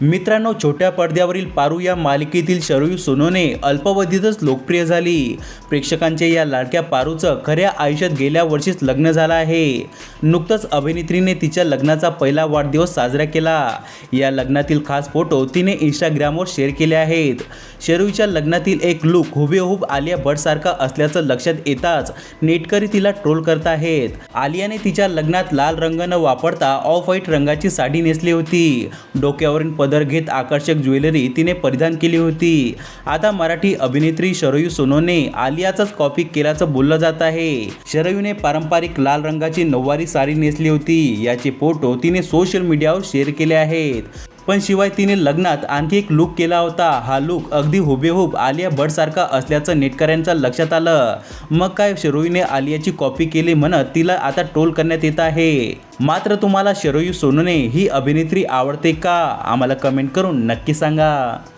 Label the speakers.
Speaker 1: मित्रांनो छोट्या पडद्यावरील पारू या मालिकेतील शरयू सोनूने अल्पावधीतच लोकप्रिय झाली. प्रेक्षकांच्या या लाडक्या पारूचं खऱ्या आयुष्यात गेल्या वर्षीच लग्न झालं आहे. नुकतंच अभिनेत्रीने तिच्या लग्नाचा पहिला वाढदिवस साजरा केला. या लग्नातील खास फोटो तिने इंस्टाग्रामवर शेअर केले आहेत. शरयूच्या लग्नातील एक लुक हुबेहूब आलिया भटसारखा असल्याचं लक्षात येताच नेटकरी तिला ट्रोल करत आहेत. आलियाने तिच्या लग्नात लाल रंग न वापरता ऑफ व्हाईट रंगाची साडी नेसली होती. डोक्यावरून पदर घेत आकर्षक ज्वेलरी तिने परिधान केली होती. आता मराठी अभिनेत्री शरयू सोनोने आलियाचाच कॉपी केल्याचं बोललं जात आहे. शरयूने पारंपरिक लाल रंगाची नऊवारी साडी नेसली होती. याचे फोटो तिने सोशल मीडियावर शेअर केले आहेत. पण शिवाय तिने लग्नात आणखी एक लुक केला होता. हा लुक अगदी हुबेहूब आलिया भटसारखा असल्याचं नेटकऱ्यांच्या लक्षात आलं. मग काय शरोईने आलियाची कॉपी केली म्हणत तिला आता ट्रोल करण्यात येत आहे. मात्र तुम्हाला शरोई सोनूने ही अभिनेत्री आवडते का? आम्हाला कमेंट करून नक्की सांगा.